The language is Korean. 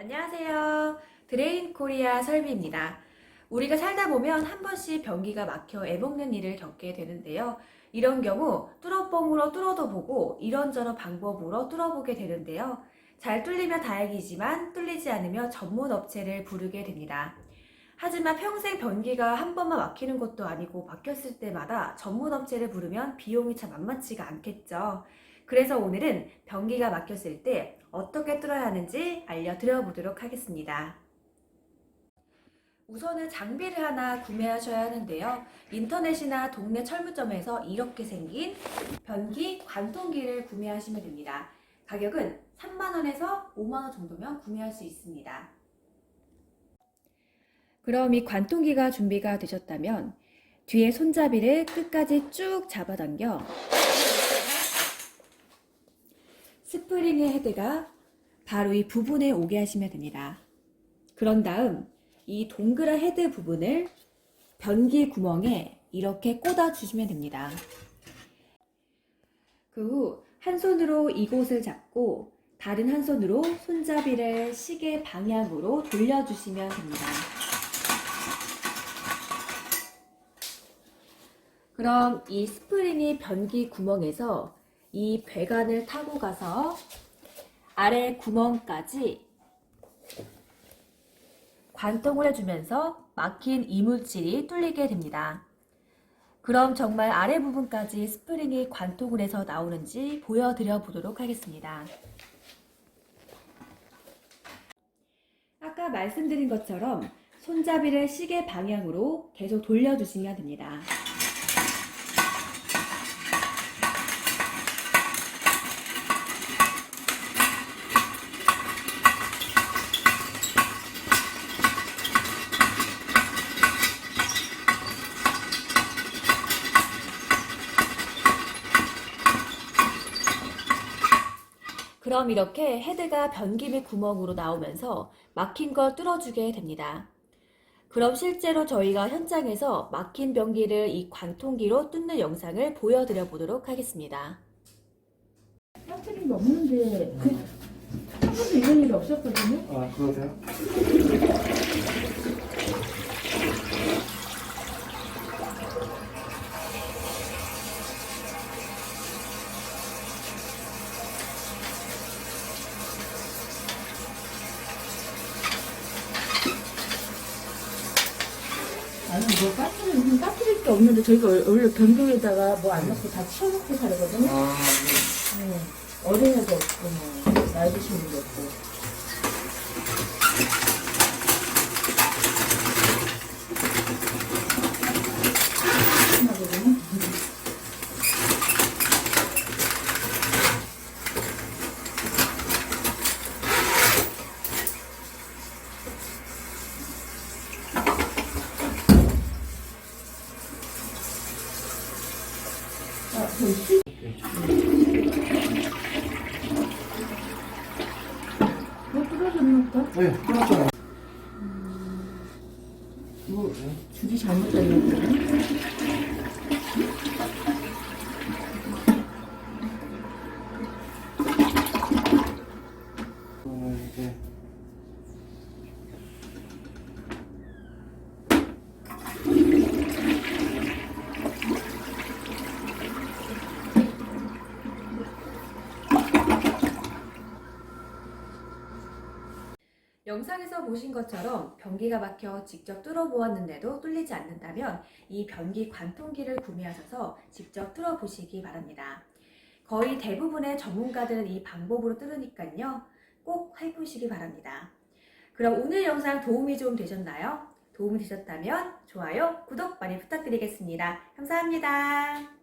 안녕하세요. 드레인 코리아 설비입니다. 우리가 살다 보면 한 번씩 변기가 막혀 애먹는 일을 겪게 되는데요. 이런 경우 뚫어뻥으로 뚫어도 보고 이런저런 방법으로 뚫어보게 되는데요. 잘 뚫리면 다행이지만 뚫리지 않으면 전문 업체를 부르게 됩니다. 하지만 평생 변기가 한 번만 막히는 것도 아니고 막혔을 때마다 전문 업체를 부르면 비용이 참 만만치가 않겠죠. 그래서 오늘은 변기가 막혔을 때 어떻게 뚫어야 하는지 알려드려 보도록 하겠습니다. 우선은 장비를 하나 구매하셔야 하는데요. 인터넷이나 동네 철물점에서 이렇게 생긴 변기 관통기를 구매하시면 됩니다. 가격은 3만원에서 5만원 정도면 구매할 수 있습니다. 그럼 이 관통기가 준비가 되셨다면 뒤에 손잡이를 끝까지 쭉 잡아당겨 스프링의 헤드가 바로 이 부분에 오게 하시면 됩니다. 그런 다음 이 동그란 헤드 부분을 변기 구멍에 이렇게 꽂아 주시면 됩니다. 그 후 한 손으로 이곳을 잡고 다른 한 손으로 손잡이를 시계 방향으로 돌려주시면 됩니다. 그럼 이 스프링이 변기 구멍에서 이 배관을 타고 가서 아래 구멍까지 관통을 해주면서 막힌 이물질이 뚫리게 됩니다. 그럼 정말 아래 부분까지 스프링이 관통을 해서 나오는지 보여드려 보도록 하겠습니다. 아까 말씀드린 것처럼 손잡이를 시계 방향으로 계속 돌려주시면 됩니다. 그럼 이렇게 헤드가 변기물 구멍으로 나오면서 막힌 걸 뚫어주게 됩니다. 그럼 실제로 저희가 현장에서 막힌 변기를 이 관통기로 뚫는 영상을 보여드려 보도록 하겠습니다. 거 없는데 그, 한 번도 이런 일이 없었거든요. 아 그러세요? 아니 뭐 빠뜨린 무슨 빠뜨릴 게 없는데 저희가 원래 변경에다가 뭐 안 넣고 다 치워놓고 살거든요. 아 네. 어린애도 없고 뭐 나이 드신 분도 없고. 심하거든요. 아, 저희 수 뭐 부러졌나 보다? 네 끝났잖아요. 뭐 줄이 잘못됐나 영상에서 보신 것처럼 변기가 막혀 직접 뚫어보았는데도 뚫리지 않는다면 이 변기 관통기를 구매하셔서 직접 뚫어보시기 바랍니다. 거의 대부분의 전문가들은 이 방법으로 뚫으니까요. 꼭 해보시기 바랍니다. 그럼 오늘 영상 도움이 좀 되셨나요? 도움이 되셨다면 좋아요, 구독 많이 부탁드리겠습니다. 감사합니다.